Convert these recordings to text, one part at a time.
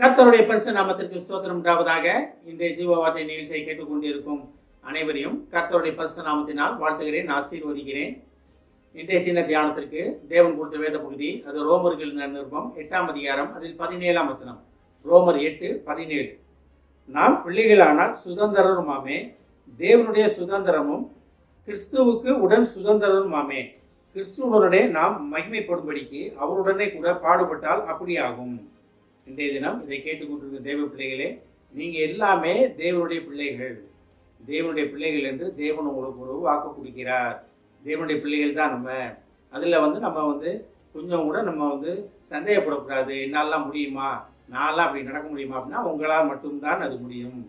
கர்த்தருடைய பரிசு நாமத்திற்கு ஸ்தோத்திரம். உண்டாவதாக இன்றைய ஜீவவார்த்தை நிகழ்ச்சியை கேட்டுக்கொண்டிருக்கும் அனைவரையும் கர்த்தருடைய பரிசு நாமத்தினால் வாழ்த்துகிறேன் ஆசீர்வதிக்கிறேன். இன்றைய சின்ன தியானத்திற்கு தேவன் கொடுத்த வேத பகுதி அது ரோமர்கள் நிருபம் எட்டாம் அதிகாரம் அதில் பதினேழாம் வசனம். ரோமர் எட்டு பதினேழு. நாம் பிள்ளைகளானால் சுதந்திரருமாமே தேவனுடைய சுதந்திரமும் கிறிஸ்துவுக்கு உடன் சுதந்திரருமாமே. கிறிஸ்துவனுடனே நாம் மகிமைப்படும்படிக்கு அவருடனே கூட பாடுபட்டால் அப்படியாகும். இன்றைய தினம் இதை கேட்டுக்கொண்டிருக்கிற தேவ பிள்ளைகளே நீங்கள் எல்லாமே தேவனுடைய பிள்ளைகள். தேவனுடைய பிள்ளைகள் என்று தேவன் உங்களுக்கு ஒரு வாக்கு கொடுக்கிறார். தேவனுடைய பிள்ளைகள் தான் நம்ம. அதில் வந்து நம்ம வந்து கொஞ்சம் கூட நம்ம வந்து சந்தேகப்படக்கூடாது. என்னாலாம் முடியுமா? நான்லாம் அப்படி நடக்க முடியுமா அப்படின்னா உங்களால் மட்டும்தான் அது முடியும்.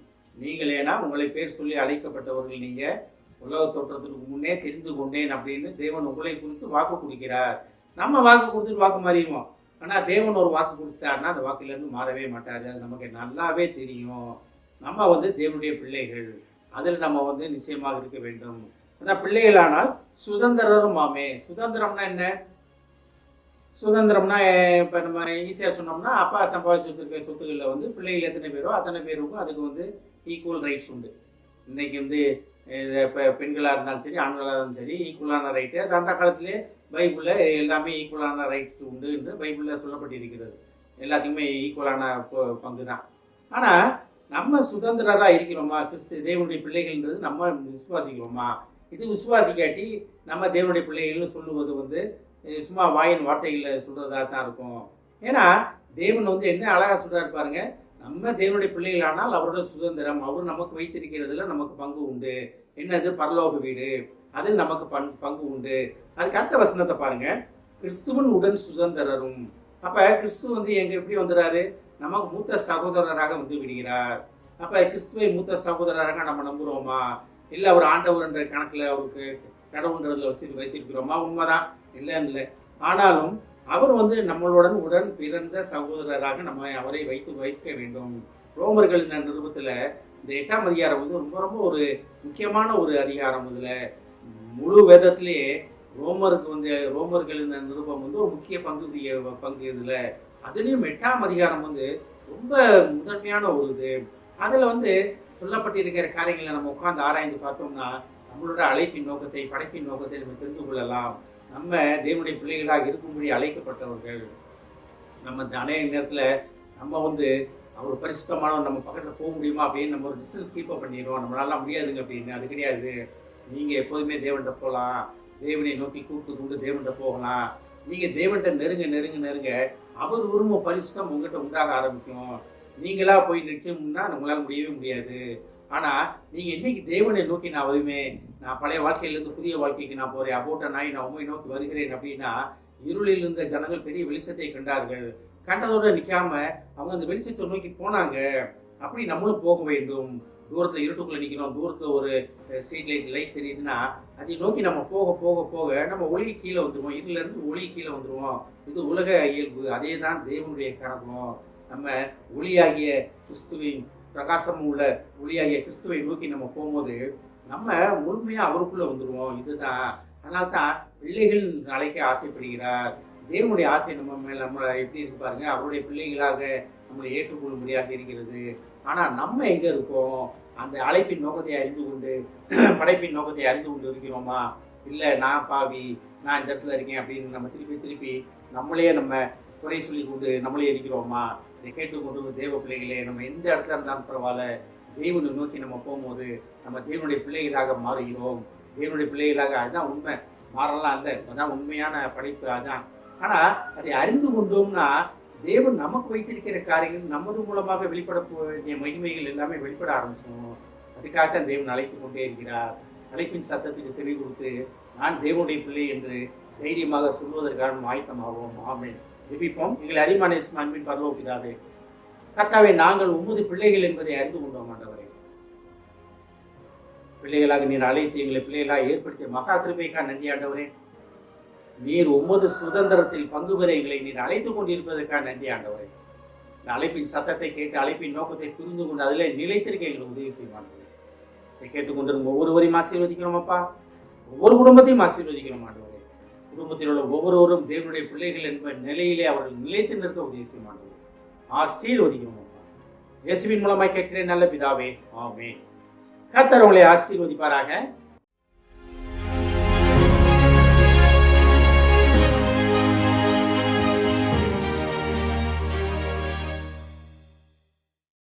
நீங்களேனா உங்களை பேர் சொல்லி அழைக்கப்பட்டவர்கள் நீங்கள் உலக தோற்றத்துக்கு முன்னே தெரிந்து கொண்டேன் அப்படின்னு தேவன் உங்களை குறித்து வாக்கு கொடுக்கிறார். நம்ம வாக்கு கொடுத்துட்டு வாக்கு மாறிடுவோம். ஆனால் தேவன் ஒரு வாக்கு கொடுத்தாருன்னா அந்த வாக்குலேருந்து மாறவே மாட்டார். அது நமக்கு நல்லாவே தெரியும். நம்ம வந்து தேவனுடைய பிள்ளைகள். அதில் நம்ம வந்து நிச்சயமாக இருக்க வேண்டும். ஆனால் பிள்ளைகளானால் சுதந்திரரும் ஆமே. சுதந்திரம்னா என்ன? சுதந்திரம்னா இப்போ நம்ம ஈஸியாக சொன்னோம்னா அப்பா சம்பாதிச்சு வச்சுருக்க சொத்துக்களில் வந்து பிள்ளைகள் எத்தனை பேரோ அத்தனை பேருக்கும் அதுக்கு வந்து ஈக்குவல் ரைட்ஸ் உண்டு. இன்னைக்கு வந்து இப்போ பெண்களாக இருந்தாலும் சரி ஆண்களாக இருந்தாலும் சரி ஈக்குவலான ரைட்டு அது அந்த காலத்திலே பைபிளில் எல்லாமே ஈக்குவலான ரைட்ஸ் உண்டு என்று பைபிளில் சொல்லப்பட்டிருக்கிறது. எல்லாத்துக்குமே ஈக்குவலான ப- பங்கு தான் ஆனால் நம்ம சுதந்திரராக இருக்கிறோமா? கிறிஸ்து தேவனுடைய பிள்ளைகள்ன்றது நம்ம விசுவாசிக்கிறோமா? இது விசுவாசிக்காட்டி நம்ம தேவனுடைய பிள்ளைகள்னு சொல்லுவது வந்து சும்மா வாயின் வார்த்தைகளில் சொல்கிறதா தான் இருக்கும். ஏன்னா தேவன் வந்து என்ன அழகாக சொல்கிறார் பாருங்கள் நம்ம தேவனுடைய பிள்ளைகளானால் அவரோட சுதந்திரம் அவர் நமக்கு வைத்திருக்கிறதுல நமக்கு பங்கு உண்டு. என்னது? பரலோக வீடு. அதில் நமக்கு பங் பங்கு உண்டு. அதுக்கு அடுத்த வசனத்தை பாருங்க. கிறிஸ்துவன் உடன் சுதந்திரரும். அப்ப கிறிஸ்து வந்து எங்க எப்படி வந்துடுறாரு நமக்கு மூத்த சகோதரராக வந்து விடுகிறார். அப்ப கிறிஸ்துவை மூத்த சகோதரராக நம்ம நம்புறோமா? இல்லை அவர் ஆண்டவர்ன்ற கணக்கில் அவருக்கு கடவுள்ன்றதுல வச்சு வைத்திருக்கிறோமா? உண்மைதான். இல்லைன்னு இல்லை. ஆனாலும் அவர் வந்து நம்மளுடன் உடன் பிறந்த சகோதரராக நம்ம அவரை வைத்து வைக்க வேண்டும். ரோமர்கள் இந்த நிருபத்தில் இந்த எட்டாம் அதிகாரம் வந்து ரொம்ப ரொம்ப ஒரு முக்கியமான ஒரு அதிகாரம் இதில். முழு வேதத்திலேயே ரோமருக்கு வந்து ரோமர்கள் இந்த நிருபம் வந்து ஒரு முக்கிய பங்கு பங்கு இதில். அதுலேயும் எட்டாம் அதிகாரம் வந்து ரொம்ப முதன்மையான ஒரு இது. அதில் வந்து சொல்லப்பட்டிருக்கிற காரியங்களை நம்ம உட்காந்து ஆராய்ந்து பார்த்தோம்னா நம்மளோட அழைப்பின் நோக்கத்தை படைப்பின் நோக்கத்தை நம்ம தெரிந்து கொள்ளலாம். நம்ம தேவனுடைய பிள்ளைகளாக இருக்கும்படி அழைக்கப்பட்டவர்கள் நம்ம இந்த அநேக நேரத்தில் நம்ம வந்து அவர் பரிசுத்தமானவர் நம்ம பக்கத்தில் போக முடியுமா அப்படின்னு நம்ம ஒரு டிஸ்டன்ஸ் கீப்பப் பண்ணிடுவோம் நம்மளால முடியாதுங்க அப்படின்னு. அது கிடையாது. நீங்கள் எப்போதுமே தேவன்கிட்ட போகலாம் தேவனை நோக்கி கூப்பிட்டு கொண்டு தேவன்கிட்ட போகலாம். நீங்கள் தேவன்கிட்ட நெருங்க நெருங்க நெருங்க அவர் உரிமை பரிசுத்தம் உங்ககிட்ட உண்டாக ஆரம்பிக்கும். நீங்களாக போய் நிற்கணும்னா நம்மளால் முடியவே முடியாது. ஆனால் நீங்கள் இன்னைக்கு தேவனை நோக்கி நான் வருமே நான் பழைய வாழ்க்கையிலேருந்து புதிய வாழ்க்கைக்கு நான் போகிறேன் அபோட்ட நாய் நான் உண்மை நோக்கி வருகிறேன் அப்படின்னா இருளில் இருந்த ஜனங்கள் பெரிய வெளிச்சத்தை கண்டார்கள். கண்டதோடு நிற்காம அவங்க அந்த வெளிச்சத்தை நோக்கி போனாங்க. அப்படி நம்மளும் போக வேண்டும். தூரத்தில் இருட்டுக்குள்ளே நிற்கிறோம் தூரத்தில் ஒரு ஸ்ட்ரீட் லைட் லைட் தெரியுதுன்னா அதை நோக்கி நம்ம போக போக போக நம்ம ஒளி கீழே வந்துடுவோம் இருள ஒளி கீழே வந்துடுவோம் இது உலக இயல்பு. அதே தான் தேவனுடைய கணக்கம் நம்ம ஒளியாகிய கிறிஸ்துவின் பிரகாசம் உள்ள ஒளியாகிய கிறிஸ்துவை நோக்கி நம்ம போகும்போது நம்ம முழுமையாக அவருக்குள்ளே வந்துடுவோம் இதுதான். அதனால தான் பிள்ளைகள் அழைக்க ஆசைப்படுகிறார். தேவனுடைய ஆசை நம்ம மேல நம்மளை எப்படி இருக்கு பாருங்க? அவருடைய பிள்ளைகளாக நம்மளை ஏற்றுக்கொள்ளும்படியாக இருக்கிறது. ஆனால் நம்ம எங்கே இருக்கோம்? அந்த அழைப்பின் நோக்கத்தை அறிந்து கொண்டு படைப்பின் நோக்கத்தை அறிந்து கொண்டு இருக்கிறோமா? இல்லை நான் பாவி நான் இந்த இடத்துல இருக்கேன் அப்படின்னு நம்ம திருப்பி திருப்பி நம்மளே நம்ம குறை சொல்லி கொண்டு நம்மளே இருக்கிறோமா? இதை கேட்டுக்கொண்டு தேவ பிள்ளைகளே நம்ம எந்த இடத்துல இருந்தாலும் பரவாயில்ல. தேவனை நோக்கி நம்ம போகும்போது நம்ம தேவனுடைய பிள்ளைகளாக மாறுகிறோம். தேவனுடைய பிள்ளைகளாக அதுதான் உண்மை. மாறலாம் இல்லை. அதுதான் உண்மையான படைப்பு அதான் ஆனால் அதை அறிந்து கொண்டோம்னா தேவன் நமக்கு வைத்திருக்கிற காரியங்கள் நமது மூலமாக வெளிப்பட வேண்டிய மகிமைகள் எல்லாமே வெளிப்பட ஆரம்பிச்சிடும். அதுக்காகத்தான் தேவன் அழைத்து கொண்டே இருக்கிறார். அழைப்பின் சத்தத்துக்கு செவி கொடுத்து நான் தேவனுடைய பிள்ளை என்று தைரியமாக சொல்வதற்கான ஆயத்தமாகவும் ஆமென். ஜெபிப்போம். எங்களை அதிகமான அன்பின் பரலோகிதாவே கர்த்தாவே நாங்கள் உமது பிள்ளைகள் என்பதை அறிந்து கொண்டோம் ஆண்டவரே. பிள்ளைகளாக நீர் அழைத்து எங்களை பிள்ளைகளாக ஏற்படுத்திய மகா கிருபைக்கா நன்றி ஆண்டவரே. நீர் உமது சுதந்திரத்தில் பங்கு பெற எங்களை நீர் அழைத்து கொண்டிருப்பதற்காக நன்றி ஆண்டவரே. இந்த அழைப்பின் சத்தத்தை கேட்டு அழைப்பின் நோக்கத்தை புரிந்து கொண்டு அதில் நிலைத்திருக்க எங்களுக்கு உதவி செய்வாண்டவரே இதை கேட்டுக்கொண்டிருக்கும் ஒவ்வொருவரையும் ஆசீர்வதிக்கிறோம் அப்பா. ஒவ்வொரு குடும்பத்தையும் ஆசீர்வதிக்கிறோம் ஆண்டவரே. குடும்பத்தில் உள்ள ஒவ்வொருவரும் தேவனுடைய பிள்ளைகள் என்ப நிலையிலே அவர்கள் நிலைத்து நிற்க உதவி செய்யும் ஆண்டவரே ஆசீர்வதிக்கும் இயேசுவின் மூலமாய் கேட்கிறேன் நல்ல பிதாவே ஆமே கர்த்தர் உங்களை ஆசீர்வதிப்பாராக.